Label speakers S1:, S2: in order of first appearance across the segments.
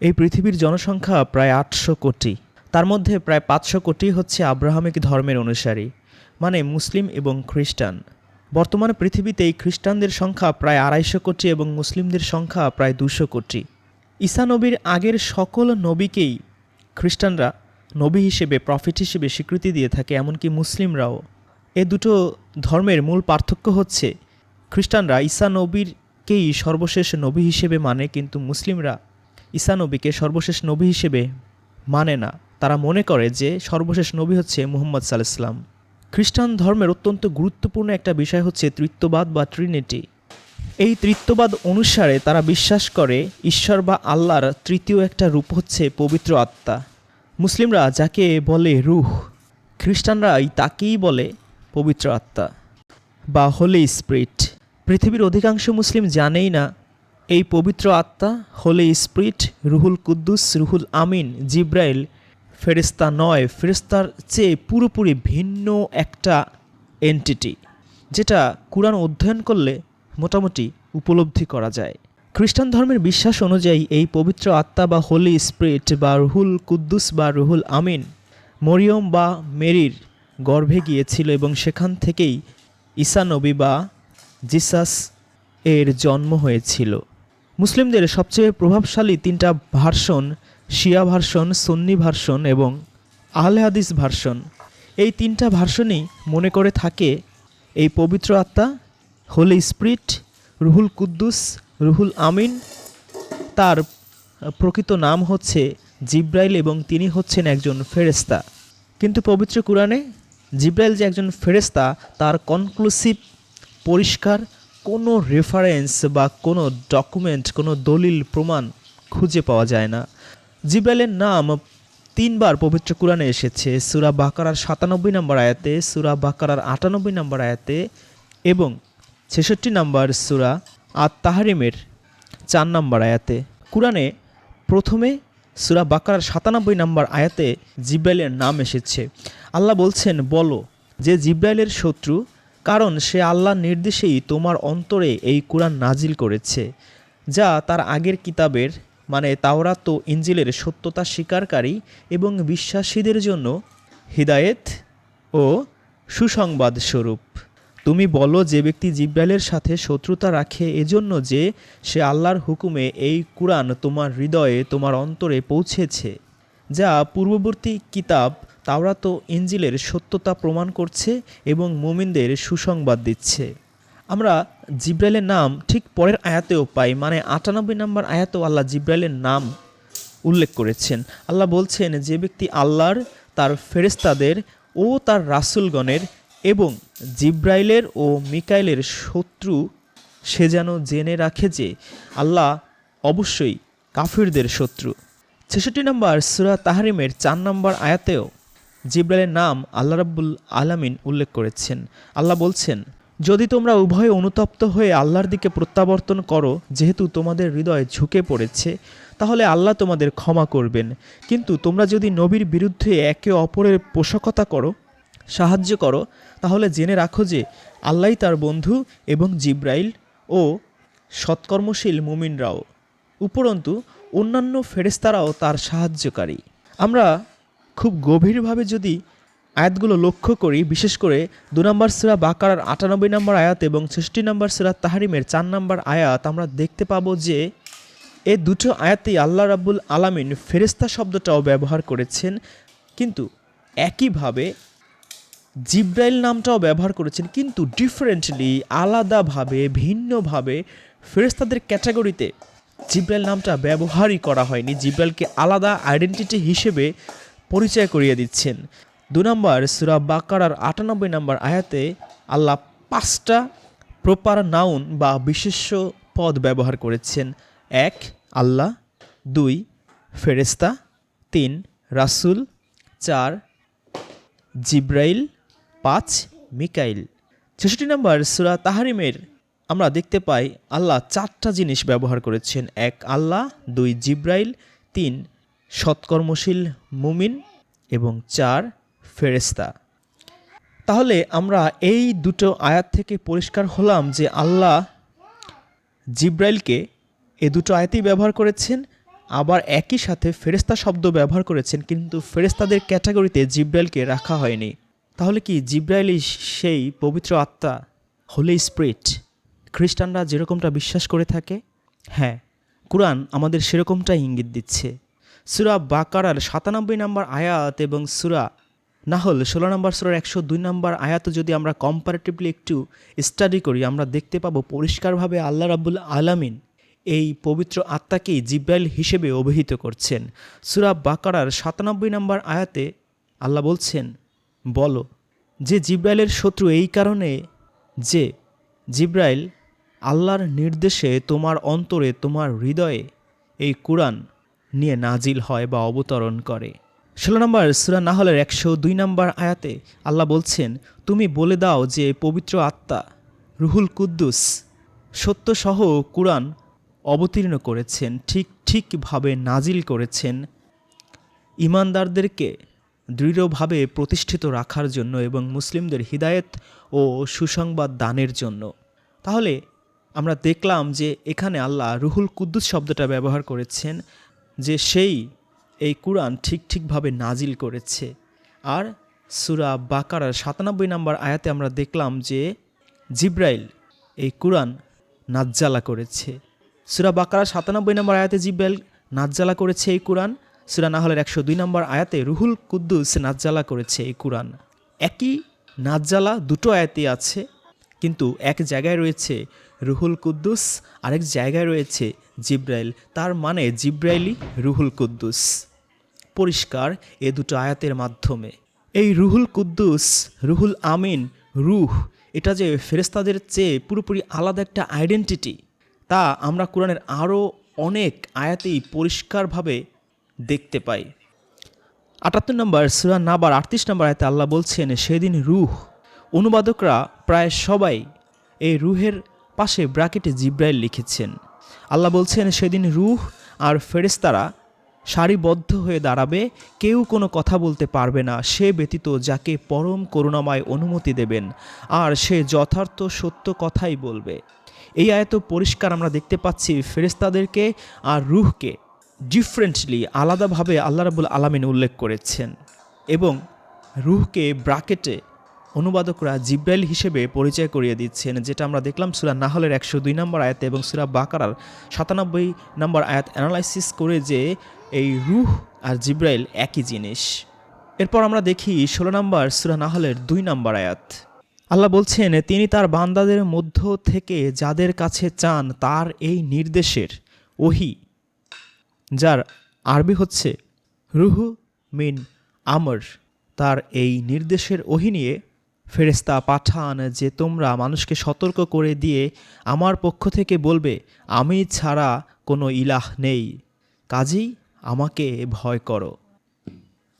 S1: এই পৃথিবীর জনসংখ্যা প্রায় আটশো কোটি। তার মধ্যে প্রায় পাঁচশো কোটি হচ্ছে আব্রাহামিক ধর্মের অনুসারী মানে মুসলিম এবং খ্রিস্টান। বর্তমানে পৃথিবীতে এই খ্রিস্টানদের সংখ্যা প্রায় আড়াইশো কোটি এবং মুসলিমদের সংখ্যা প্রায় দুশো কোটি। ঈসা নবীর আগের সকল নবীকেই খ্রিস্টানরা নবী হিসেবে, প্রফিট হিসেবে স্বীকৃতি দিয়ে থাকে, এমনকি মুসলিমরাও। এ দুটো ধর্মের মূল পার্থক্য হচ্ছে, খ্রিস্টানরা ঈসা নবীরকেই সর্বশেষ নবী হিসেবে মানে কিন্তু মুসলিমরা ঈসা নবীকে সর্বশেষ নবী হিসেবে মানে না। তারা মনে করে যে সর্বশেষ নবী হচ্ছে মুহম্মদ সাল্লাম খ্রিস্টান ধর্মের অত্যন্ত গুরুত্বপূর্ণ একটা বিষয় হচ্ছে তৃত্ববাদ বা ট্রিনিটি এই তৃত্ববাদ অনুসারে তারা বিশ্বাস করে ঈশ্বর বা আল্লাহর তৃতীয় একটা রূপ হচ্ছে পবিত্র আত্মা। মুসলিমরা যাকে বলে রুহ, খ্রিস্টানরা এই তাকেই বলে পবিত্র আত্মা বা হোলি স্প্রিট পৃথিবীর অধিকাংশ মুসলিম জানেই না এই পবিত্র আত্মা হোলি স্প্রিট রুহুল কুদ্দুস, রুহুল আমিন, জিব্রাইল ফেরিস্তা নয় ফেরিস্তার চেয়ে পুরোপুরি ভিন্ন একটা এন্টিটি যেটা কোরআন অধ্যয়ন করলে মোটামুটি উপলব্ধি করা যায়। খ্রিস্টান ধর্মের বিশ্বাস অনুযায়ী এই পবিত্র আত্মা বা হোলি স্প্রিট বা রুহুল কুদ্দুস বা রুহুল আমিন, মরিয়ম বা মেরির গর্ভে গিয়েছিল এবং সেখান থেকেই ঈসা নবী বা জিসাস এর জন্ম হয়েছিল। মুসলিমদের সবচেয়ে প্রভাবশালী তিনটা ভার্সন শিয়া ভার্সন, সুন্নি ভার্সন এবং আহলে হাদিস ভার্সন। এই তিনটা ভার্সনই মনে করে থাকে এই পবিত্র আত্মা, হোলি স্প্রিট, রুহুল কুদ্দুস, রুহুল আমিন। তার প্রকৃত নাম হচ্ছে জিব্রাইল এবং তিনি হচ্ছেন একজন ফেরেস্তা কিন্তু পবিত্র কোরআনে জিব্রাইল যে একজন ফেরেস্তা তার কনক্লুসিভ পরিষ্কার কোনো রেফারেন্স বা কোনো ডকুমেন্ট কোনো দলিল, প্রমাণ খুঁজে পাওয়া যায় না। জিব্রাইলের নাম তিনবার পবিত্র কোরআনে এসেছে। সুরা বাকারার সাতানব্বই নম্বর আয়াতে, সুরা বাকারার আটানব্বই নম্বর আয়াতে এবং ছেষট্টি নম্বর সুরা আর তাহারিমের চার নম্বর আয়াতে। কোরআনে প্রথমে সুরা বাকারার সাতানব্বই নম্বর আয়াতে জিব্রাইলের নাম এসেছে। আল্লাহ বলছেন, বলো, যে জিব্রাইলের শত্রু কারণ সে আল্লাহর নির্দেশেই তোমার অন্তরে এই কোরআন নাজিল করেছে, যা তার আগের কিতাবের মানে তাওরাত ও ইঞ্জিলের সত্যতা স্বীকারকারী এবং বিশ্বাসীদের জন্য হিদায়েত ও সুসংবাদ স্বরূপ। তুমি বলো যে ব্যক্তি জিব্রাইলের সাথে শত্রুতা রাখে এজন্য যে সে আল্লাহর হুকুমে এই কুরআন তোমার হৃদয়ে, তোমার অন্তরে পৌঁছেছে, যা পূর্ববর্তী কিতাব তাওরাত ও ইঞ্জিলের সত্যতা প্রমাণ করছে এবং মুমিনদের সুসংবাদ দিচ্ছে। আমরা জিব্রাইলের নাম ঠিক পরের আয়াতেও পাই মানে আটানব্বই নম্বর আয়াতেও আল্লাহ জিব্রাইলের নাম উল্লেখ করেছেন। আল্লাহ বলছেন, যে ব্যক্তি আল্লাহর, তার ফেরেস্তাদের ও তার রাসুলগণের এবং জিব্রাইলের ও মিকাইলের শত্রু, সে যেন জেনে রাখে যে আল্লাহ অবশ্যই কাফিরদের শত্রু। ছেষট্টি নম্বর সুরা তাহারিমের চার নম্বর আয়াতেও জিব্রাইলের নাম আল্লাহ রাব্বুল আলামিন উল্লেখ করেছেন। আল্লাহ বলছেন, যদি তোমরা উভয়ে অনুতপ্ত হয়ে আল্লাহর দিকে প্রত্যাবর্তন করো, যেহেতু তোমাদের হৃদয় ঝুঁকে পড়েছে, তাহলে আল্লাহ তোমাদের ক্ষমা করবেন। কিন্তু তোমরা যদি নবীর বিরুদ্ধে একে অপরের পোষকতা করো, সাহায্য করো, তাহলে জেনে রাখো যে আল্লাহ তার বন্ধু এবং জিব্রাইল ও সৎকর্মশীল মুমিনরাও। উপরন্তু, অন্যান্য ফেরেস্তারাও তার সাহায্যকারী। আমরা খুব গভীরভাবে যদি আয়াতগুলো লক্ষ্য করি, বিশেষ করে দু নম্বর সুরা বাকারার আটানব্বই নম্বর আয়াত এবং ষষ্ঠী নম্বর সুরা তাহারিমের চার নম্বর আয়াত, আমরা দেখতে পাবো যে এ দুটো আয়াতেই আল্লাহ রাব্বুল আলামিন ফেরেস্তা শব্দটাও ব্যবহার করেছেন। কিন্তু একইভাবে জিব্রাইল নামটাও ব্যবহার করেছেন, কিন্তু ডিফারেন্টলি আলাদাভাবে, ভিন্নভাবে ফেরেস্তাদের ক্যাটাগরিতে জিব্রাইল নামটা ব্যবহারই করা হয়নি। জিব্রাইলকে আলাদা আইডেন্টিটি হিসেবে পরিচয় করিয়ে দিচ্ছেন। দু নম্বর সুরা বাকারার আটানব্বই নম্বর আয়াতে আল্লাহ পাঁচটা প্রপার নাউন বা বিশেষ্য পদ ব্যবহার করেছেন। এক, আল্লাহ। দুই ফেরেস্তা তিন, রাসুল। চার, জিব্রাইল। পাঁচ, মিকাইল। ছেষট্টি নম্বর সুরা তাহারিমের আমরা দেখতে পাই, আল্লাহ চারটা জিনিস ব্যবহার করেছেন। এক, আল্লাহ। দুই, জিব্রাইল। তিন সৎকর্মশীল মুমিন এবং চার ফেরেস্তা তাহলে আমরা এই দুটো আয়াত থেকে পরিষ্কার হলাম যে আল্লাহ জিব্রাইলকে এ দুটো আয়াতই ব্যবহার করেছেন, আবার একই সাথে ফেরেস্তা শব্দ ব্যবহার করেছেন, কিন্তু ফেরেস্তাদের ক্যাটাগরিতে জিব্রাইলকে রাখা হয়নি। তাহলে কি জিব্রাইলই সেই পবিত্র আত্মা হোলি স্প্রিট খ্রিস্টানরা যেরকমটা বিশ্বাস করে থাকে? হ্যাঁ কোরআন আমাদের সেরকমটাই ইঙ্গিত দিচ্ছে। সুরা বাকারার সাতানব্বই নম্বর আয়াত এবং সুরা নাহল, ষোলো নম্বর সুরার একশো দুই নম্বর আয়াত যদি আমরা কম্পারেটিভলি একটু স্টাডি করি, আমরা দেখতে পাবো পরিষ্কারভাবে আল্লাহ রাবুল আলামিন এই পবিত্র আত্মাকেই জিব্রাইল হিসেবে অভিহিত করছেন। সুরা বাকারার সাতানব্বই নম্বর আয়াতে আল্লাহ বলছেন, বলো, যে জিব্রাইলের শত্রু এই কারণে যে জিব্রাইল আল্লাহর নির্দেশে তোমার অন্তরে তোমার হৃদয়ে এই কোরআন নিয়ে নাজিল হয় বা অবতরণ করে। ষোলো নম্বর সুরা নাহলের একশো দুই নম্বর আয়াতে আল্লাহ বলছেন, তুমি বলে দাও যে পবিত্র আত্মা রুহুল কুদ্দুস সত্যসহ কোরআন অবতীর্ণ করেছেন, ঠিক ঠিকভাবে নাজিল করেছেন। ইমানদারদেরকে দৃঢ়ভাবে প্রতিষ্ঠিত রাখার জন্য এবং মুসলিমদের হিদায়েত ও সুসংবাদ দানের জন্য। তাহলে আমরা দেখলাম যে এখানে আল্লাহ রুহুল কুদ্দুস শব্দটা ব্যবহার করেছেন যে সেই এই কোরআন ঠিক ঠিকভাবে নাজিল করেছে। আর সুরা বাকারার সাতানব্বই নম্বর আয়াতে আমরা দেখলাম যে জিব্রাইল এই কোরআন নাজ্জালা করেছে। সুরা বাকারা সাতানব্বই নম্বর আয়াতে জিব্রাইল নাজ্জালা করেছে এই কোরআন, সুরা নাহলের একশো দুই নম্বর আয়াতে রুহুল কুদ্দুস নাজ্জালা করেছে এই কোরআন। একই নাজ্জালা দুটো আয়াতে আছে, কিন্তু এক জায়গায় রয়েছে রুহুল কুদ্দুস, আরেক জায়গায় রয়েছে জিব্রাইল, তার মানে জিব্রাইলই রুহুল কুদ্দুস। পরিষ্কার এ দুটো আয়াতের মাধ্যমে। এই রুহুল কুদ্দুস, রুহুল আমিন, রুহ, এটা যে ফেরেস্তাদের চেয়ে পুরোপুরি আলাদা একটা আইডেন্টিটি তা আমরা কোরআনের আরও অনেক আয়াতেই পরিষ্কারভাবে দেখতে পাই। আটাত্তর নম্বর সুরা নাবার আটত্রিশ নম্বর আয়তে আল্লাহ বলছেন, সেদিন রুহ। অনুবাদকরা প্রায় সবাই এই রুহের পাশে ব্র্যাকেটে জিব্রাইল লিখেছেন। আল্লাহ বলছেন, সেদিন রুহ আর ফেরেস্তারা সারিবদ্ধ হয়ে দাঁড়াবে, কেউ কোনো কথা বলতে পারবে না। সে ব্যতীত যাকে পরম করুণাময় অনুমতি দেবেন, আর সে যথার্থ সত্য কথাই বলবে। এই আয়ত পরিষ্কার আমরা দেখতে পাচ্ছি ফেরেস্তাদেরকে আর রুহকে ডিফারেন্টলি আলাদাভাবে আল্লাহ রাবুল আলামিন উল্লেখ করেছেন এবং রুহকে ব্রাকেটে অনুবাদকরা জিব্রাইল হিসেবে পরিচয় করিয়ে দিচ্ছেন, যেটা আমরা দেখলাম সুরা নাহলের একশো দুই নম্বর আয়াতে এবং সুরা বাকারার সাতানব্বই নম্বর আয়াত অ্যানালাইসিস করে যে এই রুহ আর জিব্রাইল একই জিনিস। এরপর আমরা দেখি ষোলো নম্বর সুরা নাহলের দুই নম্বর আয়াত। আল্লাহ বলছেন, তিনি তার বান্দাদের মধ্য থেকে যাদের কাছে চান, তার এই নির্দেশের ওহি, যার আরবি হচ্ছে রুহু মিন আমর, তার এই নির্দেশের ওহি নিয়ে ফেরেস্তা পাঠান যে তোমরা মানুষকে সতর্ক করে দিয়ে আমার পক্ষ থেকে বলবে, আমি ছাড়া কোনো ইলাহ নেই। কাজেই আমাকে ভয় করো।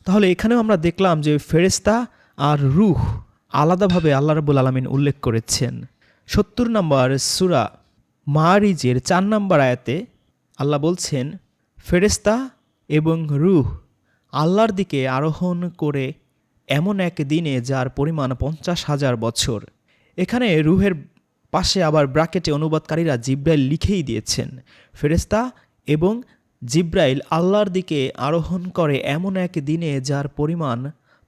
S1: তাহলে এখানেও আমরা দেখলাম যে ফেরেস্তা আর রুহ আলাদাভাবে আল্লাহ রাবুল আলমিন উল্লেখ করেছেন। সত্তর নম্বর সুরা মারিজের চার নম্বর আয়াতে আল্লাহ বলছেন ফেরেস্তা এবং রুহ আল্লাহর দিকে আরোহণ করে এমন এক দিনে যার পরিমাণ পঞ্চাশ হাজার বছর। এখানে রুহের পাশে আবার ব্রাকেটে অনুবাদকারীরা জিব্রাইল লিখেই দিয়েছেন ফেরেস্তা এবং জিব্রাইল আল্লাহর দিকে আরোহণ করে এমন এক দিনে যার পরিমাণ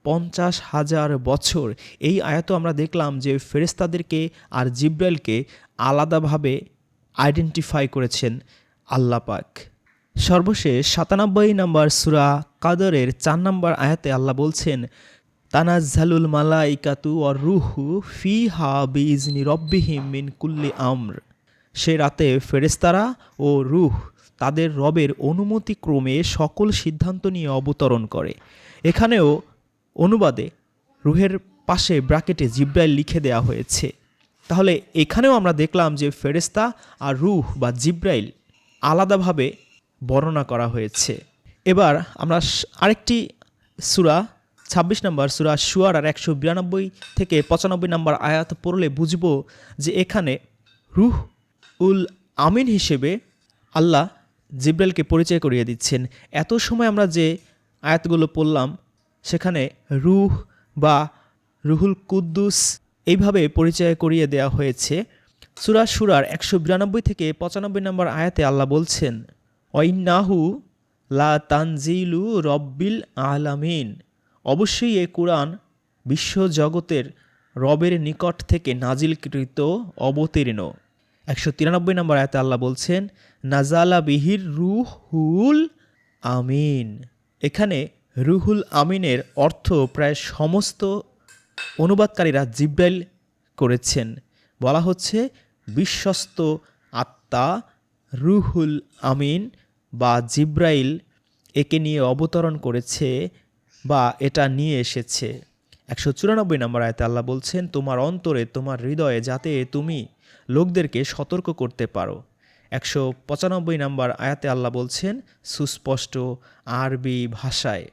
S1: পঞ্চাশ হাজার বছর। এই আয়াত আমরা দেখলাম যে ফেরেস্তাদেরকে আর জিব্রাইলকে আলাদাভাবে আইডেন্টিফাই করেছেন আল্লাহ পাক। সর্বশেষ সাতানব্বই নম্বর সুরা কাদরের চার নম্বর আয়াতে আল্লাহ বলছেন তানাজ্জালুল মালাইকাতু অর রুহু ফি হা বিজনি রব্বিহিম মিন কুল্লি আমর। সে রাতে ফেরেস্তারা ও রুহ তাদের রবের অনুমতি ক্রমে সকল সিদ্ধান্ত নিয়ে অবতরণ করে। এখানেও অনুবাদে রুহের পাশে ব্র্যাকেটে জিব্রাইল লিখে দেওয়া হয়েছে। তাহলে এখানেও আমরা দেখলাম যে ফেরেস্তা আর রুহ বা জিব্রাইল আলাদাভাবে বর্ণনা করা হয়েছে। এবার আমরা আরেকটি সুরা ছাব্বিশ নম্বর সুরা সুয়ার আর একশো বিরানব্বই থেকে পঁচানব্বই নম্বর আয়াত পড়লে বুঝব যে এখানে রুহ উল আমিন হিসেবে আল্লাহ জিব্রাইলকে পরিচয় করিয়ে দিচ্ছেন। এত সময় আমরা যে আয়াতগুলো পড়লাম, সেখানে রুহ বা রুহুল কুদ্দুস এইভাবে পরিচয় করিয়ে দেওয়া হয়েছে। সুরা সুরার একশো বিরানব্বই থেকে পঁচানব্বই নম্বর আয়াতে আল্লাহ বলছেন অইন্নাহু লা তানজিলু রব্বিল আলামিন। অবশ্যই এ কোরআন বিশ্বজগতের রবের নিকট থেকে নাজিলকৃত, অবতীর্ণ। একশো তিরানব্বই নম্বর আয়তে আল্লাহ বলছেন, নাজালা বিহির রুহুল আমিন। এখানে রুহুল আমিনের অর্থ প্রায় সমস্ত অনুবাদকারীরা জিব্রাইল করেছেন। বলা হচ্ছে, বিশ্বস্ত আত্মা রুহুল আমিন বা জিব্রাইল একে নিয়ে অবতরণ করেছে বা এটা নিয়ে এসেছে। একশো চুরানব্বই নম্বর আয়তে আল্লাহ বলছেন, তোমার অন্তরে, তোমার হৃদয়ে যাতে তুমি লোকদেরকে সতর্ক করতে পারো। একশো পঁচানব্বই নম্বর আয়াতে আল্লাহ বলছেন, সুস্পষ্ট আরবি ভাষায়।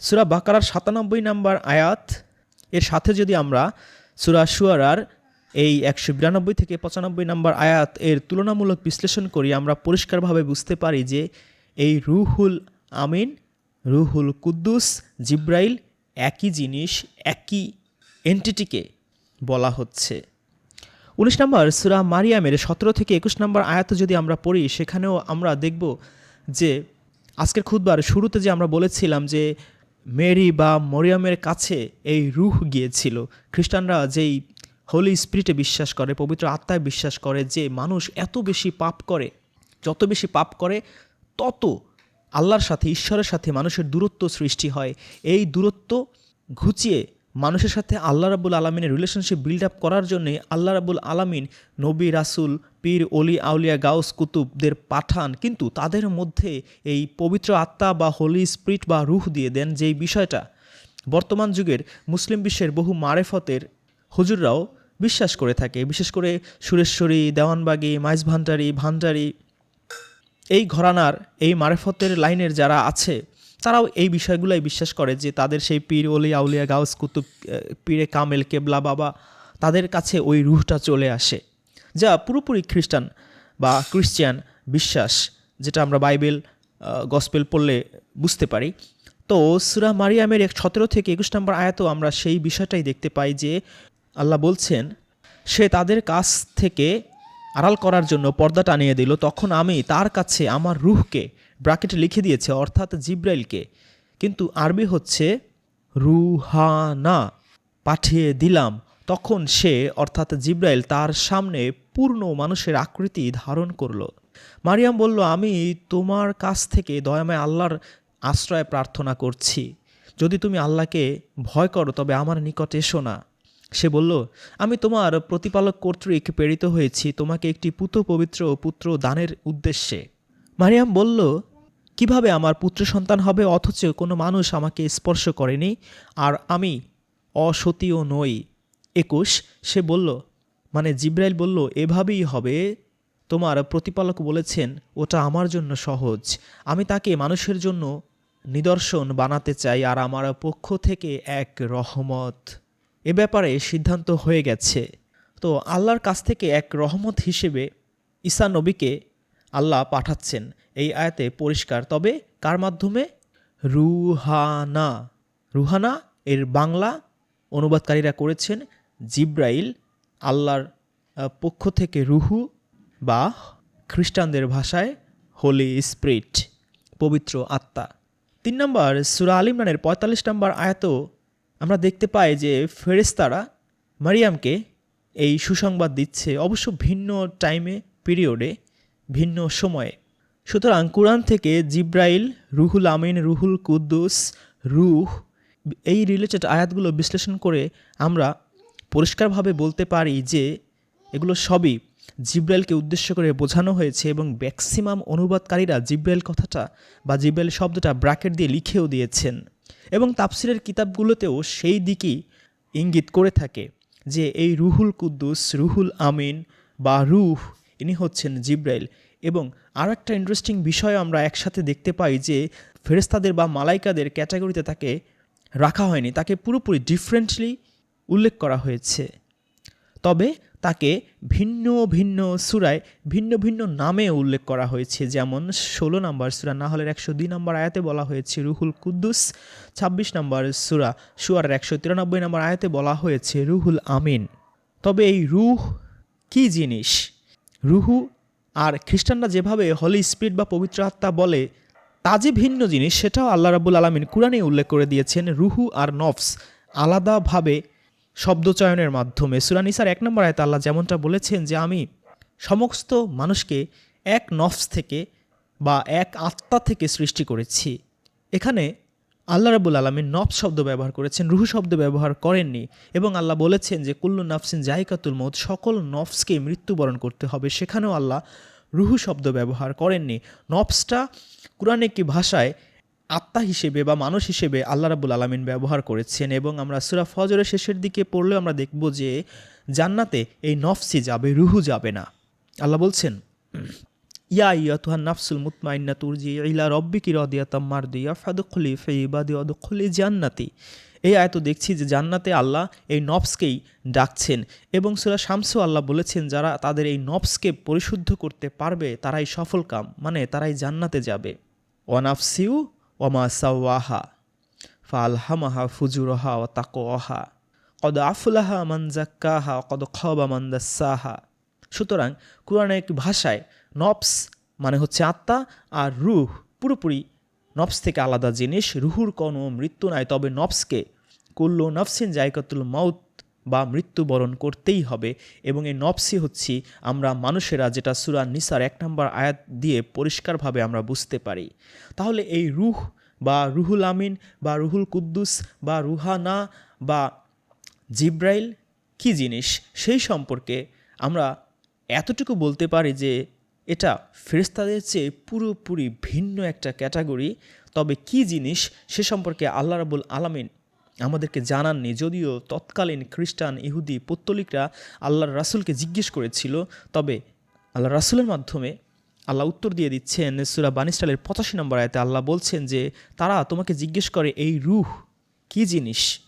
S1: সুরা বাকারার সাতানব্বই নম্বর আয়াত, এর সাথে যদি আমরা সুরা সুয়ারার এই একশো বিরানব্বই থেকে পঁচানব্বই নম্বর আয়াত এর তুলনামূলক বিশ্লেষণ করি, আমরা পরিষ্কারভাবে বুঝতে পারি যে এই রুহুল আমিন রুহুল কুদ্দুস, জিব্রাইল, একই জিনিস, একই এন্টিটিকে বলা হচ্ছে। উনিশ নম্বর, সুরা মারিয়ামের সতেরো থেকে একুশ নম্বর আয়াত যদি আমরা পড়ি, সেখানেও আমরা দেখব যে আজকের খুদবার শুরুতে যে আমরা বলেছিলাম যে মেরি বা মরিয়ামের কাছে এই রুহ গিয়েছিল। খ্রিস্টানরা যেই হোলি স্পিরিটে বিশ্বাস করে, পবিত্র আত্মায় বিশ্বাস করে যে মানুষ এত বেশি পাপ করে, যত বেশি পাপ করে, তত আল্লাহর সাথে, ঈশ্বরের সাথে মানুষের দূরত্ব সৃষ্টি হয়। এই দূরত্ব ঘুচিয়ে মানুষের সাথে আল্লাহ রাবুল আলমিনের রিলেশনশিপ বিল্ড আপ করার জন্যে আল্লাহ রাবুল আলমিন নবী, রাসুল, পীর অলি আউলিয়া, গাউস, কুতুবদের পাঠান। কিন্তু তাদের মধ্যে এই পবিত্র আত্মা বা হোলি স্পিরিট বা রুহ দিয়ে দেন যেই বিষয়টা বর্তমান যুগের মুসলিম বিশ্বের বহু মারেফতের হুজুররাও বিশ্বাস করে থাকে। বিশেষ করে সুরেশ্বরী, দেওয়ানবাগি মাইজ ভান্ডারি ভান্ডারি এই ঘরানার, এই মারেফতের লাইনের যারা আছে, তারাও এই বিষয়গুলোই বিশ্বাস করে যে তাদের সেই পীর অলি আউলিয়া গাউস কুতুব পীরে কামেল কেবলা বাবা, তাদের কাছে ওই রুহটা চলে আসে, যা পুরোপুরি খ্রিস্টান বা ক্রিশ্চিয়ান বিশ্বাস, যেটা আমরা বাইবেল গসপেল পড়লে বুঝতে পারি। তো সুরা মারিয়ামের এক সতেরো থেকে একুশ নম্বর আয়াতও আমরা সেই বিষয়টাই দেখতে পাই যে আল্লাহ বলছেন, সে তাদের কাছ থেকে আড়াল করার জন্য পর্দা টানিয়ে দিল, তখন আমি তার কাছে আমার রুহকে ব্রাকেটে লিখে দিয়েছে, অর্থাৎ জিব্রাইলকে। কিন্তু আরবি হচ্ছে রুহানা, পাঠিয়ে দিলাম। তখন সে, অর্থাৎ জিব্রাইল, তার সামনে পূর্ণ মানুষের আকৃতি ধারণ করল। মারিয়াম বলল, আমি তোমার কাছ থেকে দয়াময় আল্লাহর আশ্রয় প্রার্থনা করছি। যদি তুমি আল্লাহকে ভয় করো, তবে আমার নিকট এসো না। সে বলল, আমি তোমার প্রতিপালক কর্তৃক প্রেরিত হয়েছি তোমাকে একটি পুত পবিত্র পুত্র দানের উদ্দেশ্যে। মারিয়াম বলল, কীভাবে আমার পুত্র সন্তান হবে অথচ কোনো মানুষ আমাকে স্পর্শ করেনি? আর আমি অসতীও নই। একুশ, সে বলল মানে জিব্রাইল বলল, এভাবেই হবে। তোমার প্রতিপালক বলেছেন, ওটা আমার জন্য সহজ। আমি তাকে মানুষের জন্য নিদর্শন বানাতে চাই, আর আমার পক্ষ থেকে এক রহমত। এ ব্যাপারে সিদ্ধান্ত হয়ে গেছে। তো আল্লাহর কাছ থেকে এক রহমত হিসেবে ঈসা নবীকে আল্লাহ পাঠাচ্ছেন। এই আয়াতে পরিষ্কার। তবে কার মাধ্যমে? রুহানা। রুহানা এর বাংলা অনুবাদকারীরা করেছেন জিব্রাইল, আল্লাহর পক্ষ থেকে রুহু বা খ্রিস্টানদের ভাষায় হোলি স্প্রিট, পবিত্র আত্মা। তিন নম্বর, সুরা আল ইমরানের পঁয়তাল্লিশ নম্বর আয়াতও আমরা দেখতে পাই যে ফেরেস্তারা মারিয়ামকে এই সুসংবাদ দিচ্ছে অবশ্য ভিন্ন টাইমে, পিরিয়ডে, ভিন্ন সময়ে। সুতরাং কোরআন থেকে জিব্রাইল, রুহুল আমিন, রুহুল কুদ্দুস, রুহ, এই রিলেটেড আয়াতগুলো বিশ্লেষণ করে আমরা পরিষ্কারভাবে বলতে পারি যে এগুলো সবই জিব্রাইলকে উদ্দেশ্য করে বোঝানো হয়েছে এবং ম্যাক্সিমাম অনুবাদকারীরা জিব্রাইল কথাটা বা জিব্রাইল শব্দটা ব্র্যাকেট দিয়ে লিখেও দিয়েছেন। এবং তাফসিরের কিতাবগুলোতেও সেই দিকেই ইঙ্গিত করে থাকে যে এই রুহুল কুদ্দুস, রুহুল আমিন বা রুহ, ইনি হচ্ছেন জিব্রাইল। এবং আর একটা ইন্টারেস্টিং বিষয় আমরা একসাথে দেখতে পাই যে ফেরেস্তাদের বা মালাইকাদের ক্যাটাগরিতে তাকে রাখা হয়নি, তাকে পুরোপুরি ডিফারেন্টলি উল্লেখ করা হয়েছে। তবে তাকে ভিন্ন ভিন্ন সুরায় ভিন্ন ভিন্ন নামে উল্লেখ করা হয়েছে। যেমন ষোলো নম্বর সুরা না হলের একশো দুই নম্বর আয়াতে বলা হয়েছে, রুহুল কুদ্দুস ছাব্বিশ নম্বর সুরা সুয়ারের একশো তিরানব্বই নম্বর আয়াতে বলা হয়েছে, রুহুল আমিন। তবে এই রুহ কি জিনিস? রুহু আর খ্রিস্টানরা যেভাবে হলি স্পিরিট বা পবিত্র আত্মা বলে, তা যে ভিন্ন জিনিস সেটাও আল্লাহ রাবুল আলমিন কোরআনে উল্লেখ করে দিয়েছেন। রুহু আর নফস আলাদাভাবে শব্দচয়নের মাধ্যমে। সুরানিসার এক নম্বর আয়তে আল্লাহ যেমনটা বলেছেন যে, আমি সমস্ত মানুষকে এক নফস থেকে বা এক আত্মা থেকে সৃষ্টি করেছি। এখানে আল্লাহ রাবুল আলমিন নফ শব্দ ব্যবহার করেছেন, রুহু শব্দ ব্যবহার করেননি এবং আল্লাহ বলেছেন যে, কুল্লু নাফসিন জাইকাতুল মত সকল নফসকে মৃত্যুবরণ করতে হবে। সেখানেও আল্লাহ রুহু শব্দ ব্যবহার করেননি। নফসটা কোরআন একটি ভাষায় আত্মা হিসেবে বা মানুষ হিসেবে আল্লাহ রাবুল আলমিন ব্যবহার করেছেন এবং আমরা সুরা ফজরের শেষের দিকে পড়লেও আমরা দেখব যে জান্নাতে এই নফসি যাবে, রুহু যাবে না। আল্লাহ বলছেন, ইয়া ইয়া তুহান নাফসুল মুতমাইন্না তুরজি ইলা রব্বিকি রদিয়া তাম্মার দিয়া ফাদুখলি ফেইবাদি অদুখলি জান্নাতি। এই আয়ত দেখছি যে জান্নাতে আল্লাহ এই নফসকেই ডাকছেন এবং সুরা শামসু আল্লাহ বলেছেন, যারা তাদের এই নফসকে পরিশুদ্ধ করতে পারবে, তারাই সফল কাম মানে তারাই জান্নাতে যাবে। ওয়ানাফসিউ ওমা সাওয়াহা ফালহামাহা ফুজুরহা ও তাকোয়াহা কদ আফুলাহা মান জাক্কাহা কদ খবা মান দাসাহা সুতরাং কোরআনের একটি ভাষায় নফস মানে হচ্ছে আত্মা আর রুহ পুরোপুরি নফস থেকে আলাদা জিনিস। রুহুর কোনো মৃত্যু নাই, তবে নফসকে কুল্লু নফসিন জায়কাতুল মাউত বা মৃত্যুবরণ করতেই হবে। এবং এই নফসি হচ্ছি আমরা মানুষেরা যেটা সুরা নিসার এক নম্বর আয়াত দিয়ে পরিষ্কারভাবে আমরা বুঝতে পারি। তাহলে এই রুহ বা রুহুল আমিন বা রুহুল কুদ্দুস বা রুহানা বা জিব্রাইল কি জিনিস? সেই সম্পর্কে আমরা এতটুকু বলতে পারি যে এটা ফেরেস্তাদের চেয়ে পুরোপুরি ভিন্ন একটা ক্যাটাগরি। তবে কি জিনিস সে সম্পর্কে আল্লাহ রাবুল আলামিন আমাদেরকে জানাননি, যদিও তৎকালীন খ্রিস্টান ইহুদি পত্তলিকরা আল্লাহর রাসুলকে জিজ্ঞেস করেছিল। তবে আল্লাহ রাসুলের মাধ্যমে আল্লাহ উত্তর দিয়ে দিচ্ছেন, সুরা বানিস্টালের পঁচাশি নম্বর আয়তে আল্লাহ বলছেন যে, তারা তোমাকে জিজ্ঞেস করে, এই রুহ কি জিনিস?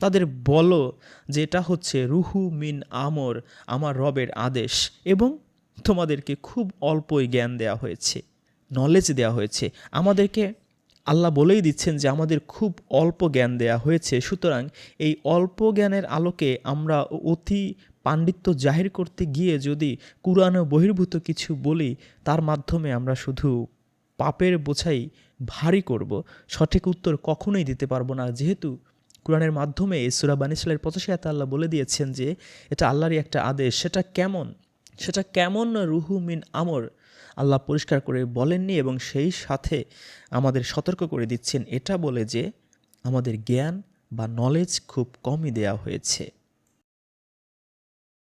S1: তাদের বলো যে, এটা হচ্ছে রুহু মিন আমর, আমার রবের আদেশ এবং তোমাদেরকে খুব অল্পই জ্ঞান দেওয়া হয়েছে নলেজ দেওয়া হয়েছে। আমাদেরকে আল্লাহ বলেই দিচ্ছেন যে আমাদের খুব অল্প জ্ঞান দেয়া হয়েছে। সুতরাং এই অল্প জ্ঞানের আলোকে আমরা অতি পাণ্ডিত্য জাহির করতে গিয়ে যদি কুরআন বহির্ভূত কিছু বলি, তার মাধ্যমে আমরা শুধু পাপের বোঝাই ভারী করব। সঠিক উত্তর কখনোই দিতে পারব না। যেহেতু কোরআনের মাধ্যমে সুরা বানিসালের পঁচাশি আয়াতে আল্লাহ বলে দিয়েছেন যে, এটা আল্লাহরই একটা আদেশ। সেটা কেমন? সেটা কেমন রুহু মিন আমর? আল্লাহ পরিষ্কার করে বলেননি এবং সেই সাথে আমাদের সতর্ক করে দিচ্ছেন। এটা বলে যে আমাদের জ্ঞান বা নলেজ খুব কমই দেয়া হয়েছে।